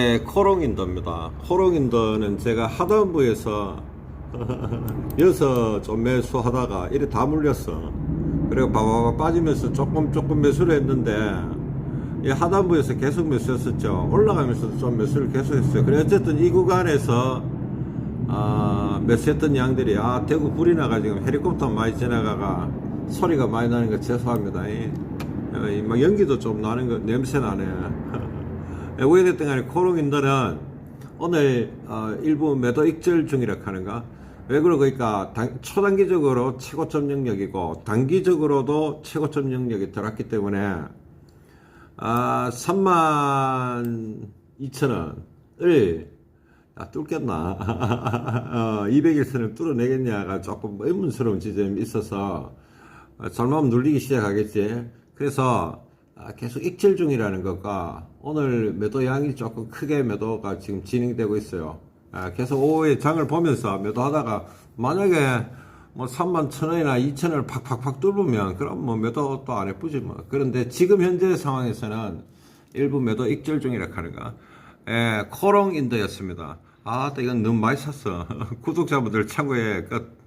네, 코롱인더입니다. 코롱인더는 제가 하단부에서 여기서 좀 매수하다가 이래 다 물렸어. 그리고 바바바 빠지면서 조금 조금 매수를 했는데 이 하단부에서 계속 매수했었죠. 올라가면서도 좀 매수를 계속 했어요. 그래 어쨌든 이 구간에서 아, 매수했던 양들이 아 대구 불이 나가 지금 헬리콥터 많이 지나가가 소리가 많이 나는 거 죄송합니다. 이, 어, 이막 연기도 좀 나는 거 냄새 나네. 왜 됐든 간에 코롱인더는 오늘 어, 일부 매도 익절 중이라 하는가? 왜 그러니까 당- 초단기적으로 최고점 영역이고 단기적으로도 최고점 영역이 들어왔기 때문에 아 3만 2천 원을 아, 뚫겠나? 어, 200일선을 뚫어내겠냐가 조금 의문스러운 지점이 있어서 어, 잘못하면 눌리기 시작하겠지. 그래서 아, 계속 익절 중이라는 것과 오늘 매도 양이 조금 크게 매도가 지금 진행되고 있어요. 아, 계속 오후에 장을 보면서 매도하다가 만약에 뭐 3만 천 원이나 2천 원을 팍팍팍 뚫으면 그럼 뭐 매도 또안 해쁘지 뭐. 그런데 지금 현재 상황에서는 일부 매도 익절 중이라 하는가. 예, 코롱 인더였습니다. 아, 또 이건 너무 많이 샀어. 구독자분들 참고에 그